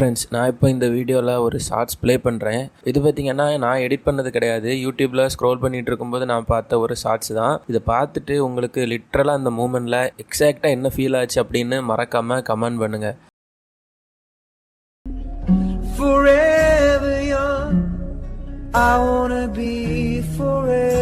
Friends நான் இப்போ இந்த வீடியோவில் ஒரு ஷார்ட்ஸ் ப்ளே பண்ணுறேன் இது பார்த்தீங்கன்னா நான் எடிட் பண்ணது கிடையாது. யூடியூப்பில் ஸ்க்ரோல் பண்ணிகிட்டு இருக்கும்போது நான் பார்த்த ஒரு ஷார்ட்ஸ் தான். இதை பார்த்துட்டு உங்களுக்கு லிட்ரலாக அந்த மூமெண்ட்டில் எக்ஸாக்டாக என்ன ஃபீல் ஆச்சு அப்படின்னு மறக்காமல் கமெண்ட் பண்ணுங்கள் forever young. I wanna be forever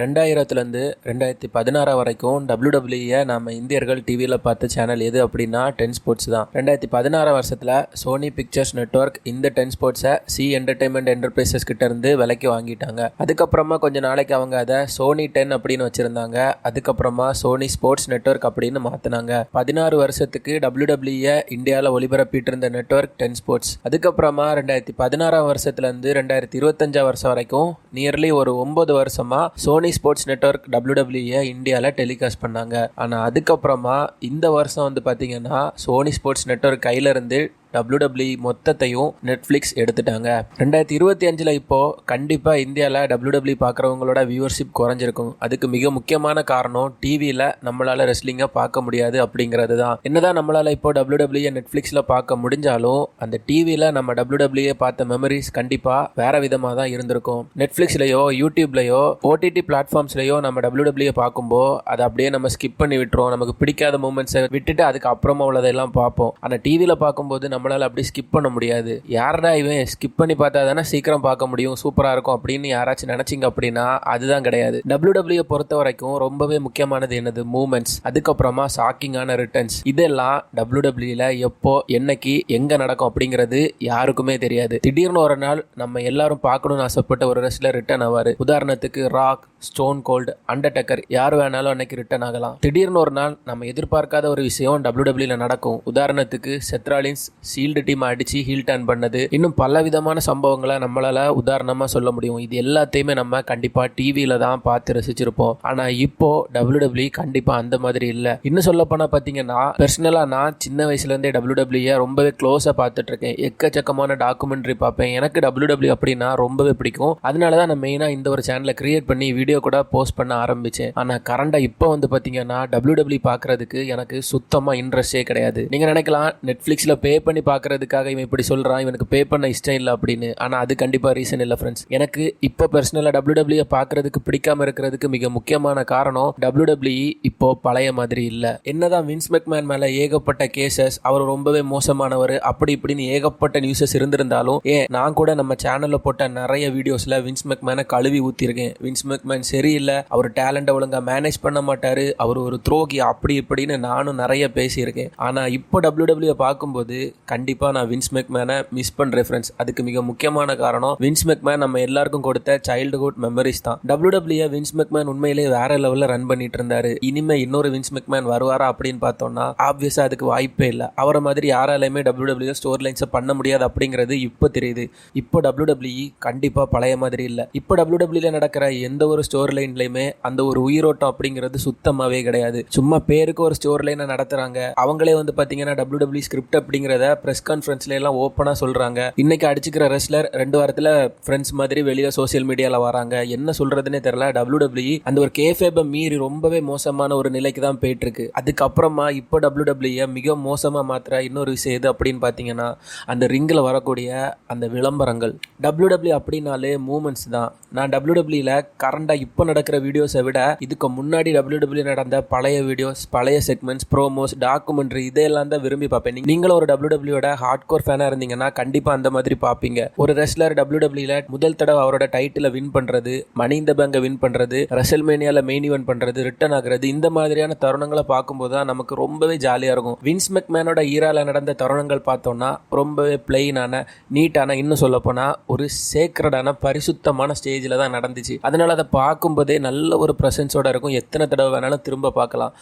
ரெண்டாயிரத்துலேருந்து ரெண்டாயிரத்தி பதினாறு வரைக்கும் டபிள்யூடபிள்யூஏ நம்ம இந்தியர்கள் டிவியில் பார்த்த சேனல் எது அப்படின்னா டென் ஸ்போர்ட்ஸ் தான். ரெண்டாயிரத்தி பதினாறு வருஷத்தில் சோனி பிக்சர்ஸ் நெட்வொர்க் இந்த டென் ஸ்போர்ட்ஸை சி என்டர்டைன்மெண்ட் என்டர்பிரைசஸ் கிட்ட இருந்து விலைக்கு வாங்கிட்டாங்க. அதுக்கப்புறமா கொஞ்ச நாளைக்கு அவங்க அதை சோனி டென் அப்படின்னு வச்சுருந்தாங்க. அதுக்கப்புறமா சோனி ஸ்போர்ட்ஸ் நெட்வொர்க் அப்படின்னு மாற்றினாங்க பதினாறு வருஷத்துக்கு டபிள்யூடபிள்யூஏ இந்தியாவில் ஒளிபரப்பிட்டு இருந்த நெட்வொர்க் டென் ஸ்போர்ட்ஸ் அதுக்கப்புறமா ரெண்டாயிரத்தி பதினாறாம் வருஷத்துலேருந்து ரெண்டாயிரத்தி இருபத்தஞ்சாம் வருஷம் வரைக்கும் நியர்லி ஒரு ஒன்பது வருஷமாக Sony Sony sports network WWE இந்தியாவில் டெலிகாஸ்ட் பண்ணாங்க. ஆனால் அதுக்கப்புறமா இந்த வருஷம் வந்து பார்த்தீங்கன்னா சோனி ஸ்போர்ட்ஸ் நெட்வொர்க் கையிலேருந்து டபிள்யூடபிள்யூ மொத்தத்தையும் நெட்ஃப்ளிக்ஸ் எடுத்துட்டாங்க. ரெண்டாயிரத்தி இருபத்தி அஞ்சில் இப்போது கண்டிப்பாக இந்தியாவில் டபிள்யூடபிள்யூ பார்க்குறவங்களோட வியூவர்ஷிப் குறைஞ்சிருக்கும். அதுக்கு மிக முக்கியமான காரணம் டிவியில் நம்மளால் ரெஸ்லிங்கை பார்க்க முடியாது அப்படிங்கிறது தான் என்னதான் நம்மளால் இப்போ டபிள்யூடபிள்யூ நெட்ஃப்ளிக்ஸில் பார்க்க முடிஞ்சாலும் அந்த டிவியில் நம்ம டபிள்யூடபிள்யூ பார்த்த மெமரிஸ் கண்டிப்பாக வேற விதமாக தான் இருந்திருக்கும் நெட்ஃப்ளிக்ஸ்லையோ யூடியூப்லையோ ஓடிடி பிளாட்ஃபார்ம்ஸ்லையோ நம்ம டபிள்யூடபிள்யூ பார்க்கும்போது அதை அப்படியே நம்ம ஸ்கிப் பண்ணி விட்டுருவோம் நமக்கு பிடிக்காத மூமெண்ட்ஸை விட்டுட்டு அதுக்கு அப்புறமா உள்ளதெல்லாம் பார்ப்போம். ஆனால் டிவியில் பார்க்கும்போது நம்மளால் அப்படி ஸ்கிப் பண்ண முடியாது. யாரடா இவன் ஸ்கிப் பண்ணி பார்த்தா தானே சீக்கிரம் பார்க்க முடியும் சூப்பராக இருக்கும் அப்படின்னு யாராச்சும் நினச்சிங்க அப்படின்னா அதுதான் கிடையாது. டபிள்யூடபிள்யூ பொறுத்த வரைக்கும் ரொம்பவே முக்கியமானது என்னது? மூமெண்ட்ஸ் அதுக்கப்புறமா ஷாக்கிங்கான ரிட்டர்ன்ஸ் இதெல்லாம் டபிள்யூடபிள்யூல எப்போ என்னைக்கு எங்கே நடக்கும் அப்படிங்கிறது யாருக்குமே தெரியாது. திடீர்னு ஒரு நாள் நம்ம எல்லாரும் பார்க்கணும்னு ஆசைப்பட்ட ஒரு ரெஸ்லர் ரிட்டர்ன் ஆவார். உதாரணத்துக்கு ராக் ஸ்டோன் கோல்டு அண்டர்டக்கர் யார் வேணாலும் அன்னைக்கு ரிட்டர்ன் ஆகலாம். திடீர்னு ஒரு நாள் நம்ம எதிர்பார்க்காத ஒரு விஷயம் டபிள்யூடபிள்யூல நடக்கும். உதாரணத்துக்கு செத்ராலின்ஸ் சீல்டு டீம் அடித்து ஹீல் டர்ன் பண்ணது. இன்னும் பல விதமான சம்பவங்களை நம்மளால் உதாரணமாக சொல்ல முடியும். இது எல்லாத்தையுமே நம்ம கண்டிப்பாக டிவியில தான் பார்த்து ரசிச்சிருப்போம். ஆனால் இப்போ டபுள்யூடபிள்யூ கண்டிப்பாக அந்த மாதிரி இல்லை. இன்னும் சொல்ல பார்த்தீங்கன்னா பாத்தீங்கன்னா நான் சின்ன வயசுலேருந்தே டபிள்யூ டபிள்யூடபிள்யூ ரொம்பவே க்ளோஸாக பார்த்துட்ருக்கேன். எக்கச்சக்கமான டாக்குமெண்ட்ரி பார்ப்பேன். எனக்கு டபிள்யூடபிள்யூ அப்படின்னா ரொம்பவே பிடிக்கும். அதனால தான் நான் மெயினாக இந்த ஒரு சேனலை கிரியேட் பண்ணி வீடியோ கூட போஸ்ட் பண்ண ஆரம்பித்தேன் ஆனால் கரண்டாக இப்போ வந்து பாத்தீங்கன்னா டபிள்யூடபிள்யூ பார்க்கறதுக்கு எனக்கு சுத்தமாக இன்ட்ரெஸ்டே கிடையாது. நீங்கள் நினைக்கலாம் நெட்ஃப்ளிக்ஸில் பே பண்ணி பார்க்கறதுக்காக இவன் இப்படி சொல்கிறான் இவனுக்கு பே பண்ண இஷ்டம் இல்லை அப்படின்னு. ஆனால் அது கண்டிப்பாக ரீசன் இல்லை ஃப்ரெண்ட்ஸ் எனக்கு இப்போ பர்சனலாக டபிள்யூடபிள்யூ பார்க்கறதுக்கு பிடிக்காம இருக்கிறதுக்கு மிக முக்கியமான காரணம் டபிள்யூடபிள்யூ இப்போ பழைய மாதிரி இல்லை. என்னதான் வின்ஸ் மெக்மேன் மேலே ஏகப்பட்ட கேசஸ் அவர் ரொம்பவே மோசமானவர் அப்படி இப்படின்னு ஏகப்பட்ட நியூஸஸ் இருந்திருந்தாலும் ஏன் நான் கூட நம்ம சேனலில் போட்ட நிறைய வீடியோஸில் வின்ஸ் மெக்மேனை கழுவி ஊற்றிருக்கேன் வின்ஸ் மெக்மேன் சரியில்லை அவர் டேலண்ட்டை ஒழுங்காக மேனேஜ் பண்ண மாட்டார் அவர் ஒரு துரோகி அப்படி இப்படின்னு நானும் நிறைய பேசியிருக்கேன். ஆனால் இப்போ டபிள்யூடபிள்யூ பார்க்கும்போது கண்டிப்பாக நான் வின்ஸ் மெக்மேனை மிஸ் பண்றேன் ஃப்ரெண்ட்ஸ் அதுக்கு மிக முக்கியமான காரணம் வின்ஸ் மெக்மேன் நம்ம எல்லாருக்கும் கொடுத்த சைல்டுஹுட் மெமரிஸ் தான். டபிள்யூடபிள்யூ வின்ஸ் மெக்மேன் உண்மையிலேயே வேற லெவலில் ரன் பண்ணிட்டு இருந்தாரு. இனிமே இன்னொரு வின்ஸ் மெக்மேன் வருவாரா அப்படின்னு பார்த்தோம்னா ஆப்வியஸாக அதுக்கு வாய்ப்பே இல்லை. அவரை மாதிரி யாராலையுமே டபிள்யூடபிள்யூ ஸ்டோர் லைன்ஸை பண்ண முடியாது அப்படிங்கிறது இப்போ தெரியுது. இப்போ டபுடபிள்இ கண்டிப்பாக பழைய மாதிரி இல்லை. இப்போ டபிள்யூடபிள்யூல நடக்கிற எந்த ஒரு ஸ்டோர் லைன்லையுமே அந்த ஒரு உயிரோட்டம் அப்படிங்கிறது சுத்தமாகவே கிடையாது. சும்மா பேருக்கு ஒரு ஸ்டோர் லைனை நடத்துகிறாங்க அவங்களே வந்து பார்த்தீங்கன்னா டபிள்யூ டபிள்யூ ஸ்கிரிப்ட் அப்படிங்கிறத ப்ரெஸ் கான்ஃபரன்ஸ்ல எல்லாம் சொல்கிறாங்க சொல்றாங்க. இன்னைக்கு அடிச்சுக்கிற ரெஸ்லர் ரெண்டு வாரத்தில் ஃப்ரெண்ட்ஸ் மாதிரி வெளியே சோசியல் மீடியாவில் வராங்க. என்ன சொல்கிறதுனே தெரில டபிள்யூ டபிள்யூ அந்த ஒரு கேஃபேபை மீறி ரொம்பவே மோசமான ஒரு நிலைக்கு தான் போயிட்டு இருக்கு அதுக்கப்புறமா இப்போ டபிள்யூடபிள்யூ மிக மோசமாக மாத்திர இன்னொரு விஷயம் எது அப்படின்னு பார்த்தீங்கன்னா அந்த ரிங்கில் வரக்கூடிய அந்த விளம்பரங்கள். டபிள்யூடபிள்யூ அப்படின்னாலே மூமெண்ட்ஸ் தான். நான் டபிள்யூடபிள்யூல கரண்டாக இப்போ நடக்கிற வீடியோஸை விட இதுக்கு முன்னாடி டபிள்யூடபிள்யூ நடந்த பழைய வீடியோஸ் பழைய செக்மெண்ட்ஸ் ப்ரோமோஸ் டாக்குமெண்ட்ரி இதெல்லாம் தான் விரும்பி பார்ப்பேன். நீங்களும் ஒரு டபிள்யூட ஹார்ட் கோர் ஃபேனாக இருந்தீங்கன்னா கண்டிப்பாக அந்த மாதிரி பார்ப்பீங்க ஒரு ரெஸ்லர் டபிள்யூடபிள்யூல முதல் தடவை அவரோட டைட்டிலை வின் பண்ணுறது மணி இந்த பேங்கை வின் பண்ணுறது ரெசல்மேனியாவில் மெயின் இவன் பண்ணுறது ரிட்டர்ன் ஆகுறது இந்த மாதிரியான தருணங்களை பார்க்கும்போது தான் நமக்கு ரொம்பவே ஜாலியாக இருக்கும். வின்ஸ் மெக்மேனோட ஈரால நடந்த தருணங்கள் பார்த்தோம்னா ரொம்பவே பிளெயினான நீட்டான இன்னும் சொல்லப்போனால் ஒரு சேக்ரடான பரிசுத்தமான ஸ்டேஜில் தான் நடந்துச்சு. அதனால் அதை பார்க்கும்போதே நல்ல ஒரு ப்ரெசன்ஸோட இருக்கும். எத்தனை தடவை வேணாலும் திரும்ப பார்க்கலாம்.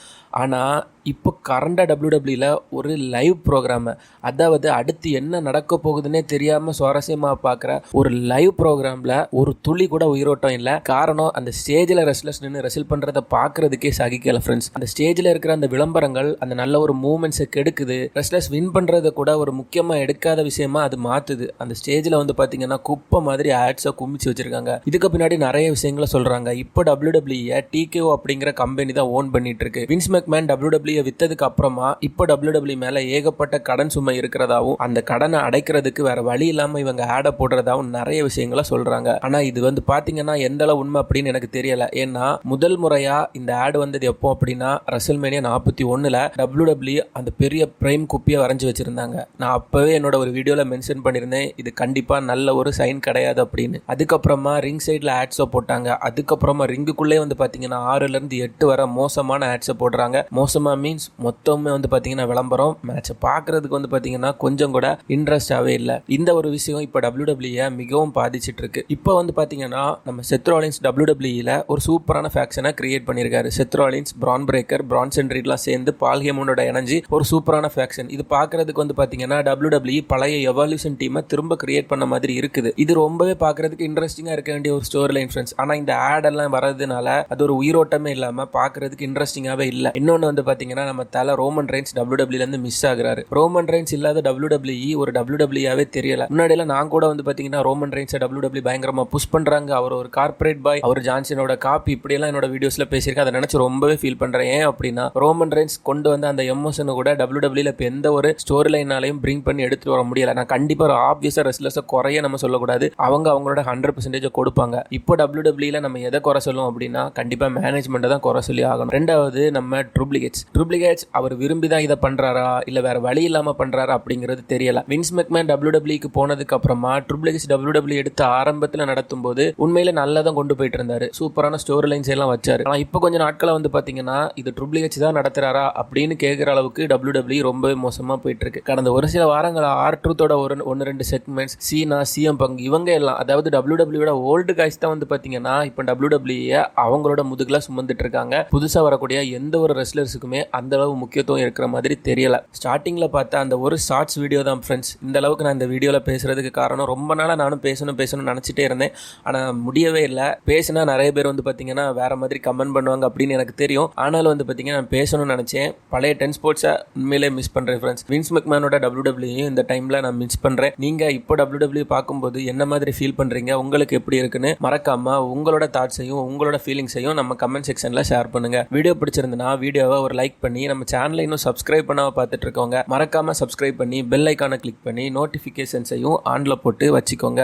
ஆனால் இப்போ கரண்டாக டபிள்யூடபிள்யூல ஒரு லைவ் ப்ரோக்ராமு அதாவது அடுத்து என்ன நடக்க போகுதுன்னே தெரியாமல் சுவாரஸ்யமாக பார்க்குற ஒரு லைவ் ப்ரோக்ராமில் ஒரு துளி கூட உயிரோட்டம் இல்லை. காரணம் அந்த ஸ்டேஜில் ரெஸ்லஸ் நின்று ரெசில் பண்ணுறதை பார்க்குறதுக்கே சகிக்கல ஃப்ரெண்ட்ஸ் அந்த ஸ்டேஜில் இருக்கிற அந்த விளம்பரங்கள் அந்த நல்ல ஒரு மூமெண்ட்ஸை கெடுக்குது. ரெஸ்லஸ் வின் பண்ணுறத கூட ஒரு முக்கியமாக எடுக்காத விஷயமா அது மாற்றுது அந்த ஸ்டேஜில் வந்து பார்த்தீங்கன்னா குப்பை மாதிரி ஆட்ஸை குமிச்சு வச்சுருக்காங்க. இதுக்கு பின்னாடி நிறைய விஷயங்களை சொல்கிறாங்க இப்போ டபிள்யூடபிள்யூ டிகேஓ அப்படிங்கிற கம்பெனி தான் ஓன் பண்ணிட்டு இருக்கு. வின்ஸ் மெக்மேன் டபிள்யூடபிள்யூ வித்ததுக்கு அப்புறமா இப்போ டபிள்யூடபிள்யூ மேலே ஏகப்பட்ட கடன் சுமை இருக்கிறதாவும் அந்த கடனை அடைக்கிறதுக்கு வேற வழி இல்லாமல் இவங்க ஆடை போடுறதாவும் நிறைய விஷயங்களை சொல்கிறாங்க ஆனால் இது வந்து பார்த்தீங்கன்னா எந்த அளவு உண்மை அப்படின்னு எனக்கு தெரியல. ஏன்னா முதல் முறையாக இந்த ஆடு வந்தது எப்போ அப்படின்னா ரசல்மேனியா நாற்பத்தி ஒன்றில் டபிள்யூடபிள்யூ அந்த பெரிய பிரைம் குப்பியை வரைஞ்சி வச்சிருந்தாங்க. நான் அப்போவே என்னோட ஒரு வீடியோவில் மென்ஷன் பண்ணியிருந்தேன். இது கண்டிப்பாக நல்ல ஒரு சைன் கிடையாது அப்படின்னு. அதுக்கப்புறமா ரிங் சைடில் ஆட்ஸை போட்டாங்க. அதுக்கப்புறமா ரிங்குக்குள்ளே வந்து பார்த்தீங்கன்னா ஆறுலேருந்து எட்டு வர மோசமான ஆட்ஸை போடுறாங்க. மோசமாக மீன்ஸ் மொத்தமே வந்து பார்த்தீங்கன்னா விளம்பரம் மேட்சை பார்க்குறதுக்கு வந்து பார்த்தீங்கன்னா கொஞ்சம் கூட இன்ட்ரெஸ்டாகவே இல்லை. இந்த ஒரு விஷயம் இப்போ டபிள்யூடபிள்யூ மிகவும் பாதிச்சுட்டு இருக்கு. இப்போ வந்து பார்த்தீங்கன்னா நம்ம செத்ரோலின்ஸ் டபிள்யூடபிள்யூல ஒரு சூப்பரான ஃபேக்ஷனை கிரியேட் பண்ணியிருக்காரு Seth Rollins Bron Breakker Bron சென்ட்ரிட்லாம் சேர்ந்து பால் இணைஞ்சி இணைஞ்சு ஒரு சூப்பரான ஃபேக்ஷன் இது பார்க்கறதுக்கு வந்து பார்த்தீங்கன்னா டபிள்யூடபிள்யூ பழைய எவால்யூஷன் டீமை திரும்ப கிரியேட் பண்ண மாதிரி இருக்குது. இது ரொம்பவே பார்க்கறதுக்கு இன்ட்ரெஸ்டிங்காக இருக்க வேண்டிய ஒரு ஸ்டோரி லைன் ஃப்ரெண்ட்ஸ் ஆனால் இந்த ஆட் எல்லாம் வரதுனால அது ஒரு உயிரோட்டமே இல்லாமல் பார்க்கறதுக்கு இன்ட்ரெஸ்டிங்காகவே இல்லை. இன்னொன்று வந்து பார்த்தீங்கன்னா நம்ம தலை ரோமன் ரைன்ஸ் டபிள்யூடபிள்யூலேருந்து மிஸ் ஆகுறாரு. ரோமன் ரைன்ஸ் இல்லாத டபிள்யூடபிள்யூ ஒரு டபிள்யூடபிள்யூவே தெரியல. முன்னாடியெல்லாம் நான் கூட வந்து பார்த்தீங்கன்னா ரோமன் ரைன்ஸை டபிள்யூடபிள்யூ பயங்கரமாக புஷ் பண்ணுறாங்க அவர் ஒரு கார்ப்பரேட் பாய் அவர் ஜான்சனோட காப்பி இப்படியெல்லாம் என்னோட வீடியோஸில் பேசியிருக்கேன். அதை நினச்சி ரொம்பவே ஃபீல் பண்ணுறேன் ஏன் அப்படின்னா ரோமன் ரைன்ஸ் கொண்டு வந்த அந்த எமோஷனை கூட டபிள்யூடபிள்யூல இப்போ எந்த ஒரு ஸ்டோரி லைனாலையும் பிரிங் பண்ணி எடுத்துட்டு வர முடியல. நான் கண்டிப்பாக ஒரு ஆப்வியஸாக ரெஸ்லர்ஸை குறைய நம்ம சொல்லக்கூடாது. அவங்க அவங்களோட ஹண்ட்ரட் பர்சன்டேஜ் கொடுப்பாங்க. இப்போ டபிள்யூடபிள்யூல நம்ம எதை குறை சொல்லும் அப்படின்னா கண்டிப்பாக மேனேஜ்மெண்ட்டை தான் குறை சொல்லி ஆகணும். ரெண்டாவது நம்ம ட்ரூப்ளிகேட்ஸ் ட்ரிபிள்ஹெச் அவர் விரும்பி தான் இதை பண்ணுறாரா இல்லை வேறு வழி இல்லாமல் பண்ணுறாரா அப்படிங்கிறது தெரியல. வின்ஸ் மெக்மேன் டபிள்யூடபிள்யூக்கு போனதுக்கு அப்புறமா ட்ரூப்ளிகேட்ஸ் டபிள்யூடபிள்யூ எடுத்து ஆரம்பத்தில் நடத்தும் போது உண்மையில நல்லா தான் கொண்டு போயிட்டு இருந்தாரு. சூப்பரான ஸ்டோரி லைன்ஸ் எல்லாம் வச்சாரு. ஆனால் இப்போ கொஞ்சம் நாட்களை வந்து பார்த்தீங்கன்னா இது ட்ரிபிள்ஹெச் தான் நடத்துறாரா அப்படின்னு கேட்குற அளவுக்கு டபிள்யூடபிள்யூ ரொம்பவே மோசமாக போயிட்டு இருக்கு கடந்த ஒரு சில வாரங்கள் ஆர் ட்ரூத்தோட ஒரு ஒன்று ரெண்டு செக்மெண்ட்ஸ் சீனா சிஎம் பங்கு இவங்க எல்லாம் அதாவது டபிள்யூடபிள்யூட ஓல்டு காய்ஸ் தான் வந்து பார்த்தீங்கன்னா இப்போ டபிள்யூடபிள்யூ அவங்களோட முதுகில் சுமந்துட்டு இருக்காங்க. புதுசாக வரக்கூடிய எந்த ஒரு ரெஸ்லர்ஸுக்குமே அந்த அளவு முக்கியத்துவம் இருக்கிற மாதிரி தெரியல. ஸ்டார்டிங்கில் பார்த்தா அந்த ஒரு ஷார்ட்ஸ் வீடியோ தான் ஃப்ரெண்ட்ஸ் இந்த அளவுக்கு நான் இந்த வீடியோவில் பேசுகிறதுக்கு காரணம். ரொம்ப நாளாக நானும் பேசணும் பேசணும்னு நினச்சிட்டே இருந்தேன். ஆனால் முடியவே இல்லை. பேசினா நிறைய பேர் வந்து பார்த்தீங்கன்னா வேறு மாதிரி கமெண்ட் பண்ணுவாங்க அப்படின்னு எனக்கு தெரியும். ஆனாலும் வந்து பார்த்தீங்கன்னா நான் பேசணும்னு நினச்சேன். பழைய டென் ஸ்போர்ட்ஸை உண்மையிலே மிஸ் பண்ணுறேன் ஃப்ரெண்ட்ஸ் வின்ஸ் மெக்மேனோட டபிள்யூடபிள்யூ இந்த டைமில் நான் மிஸ் பண்ணுறேன் நீங்கள் இப்போ டபிள்யூடபிள்யூ பார்க்கும்போது என்ன மாதிரி ஃபீல் பண்ணுறீங்க உங்களுக்கு எப்படி இருக்குன்னு மறக்காமல் உங்களோட தாட்ஸையும் உங்களோட ஃபீலிங்ஸையும் நம்ம கமெண்ட் செக்ஷனில் ஷேர் பண்ணுங்கள் வீடியோ பிடிச்சிருந்தனா வீடியோவை ஒரு லைக் பண்ணி நம்ம சேனலை இன்னும் சப்ஸ்கிரைப் பண்ணாம பார்த்துட்டு இருக்கவங்க மறக்காமல் சப்ஸ்கிரைப் பண்ணி பெல் ஐக்கானை கிளிக் பண்ணி நோட்டிஃபிகேஷன்ஸையும் ஆனில் போட்டு வச்சுக்கோங்க.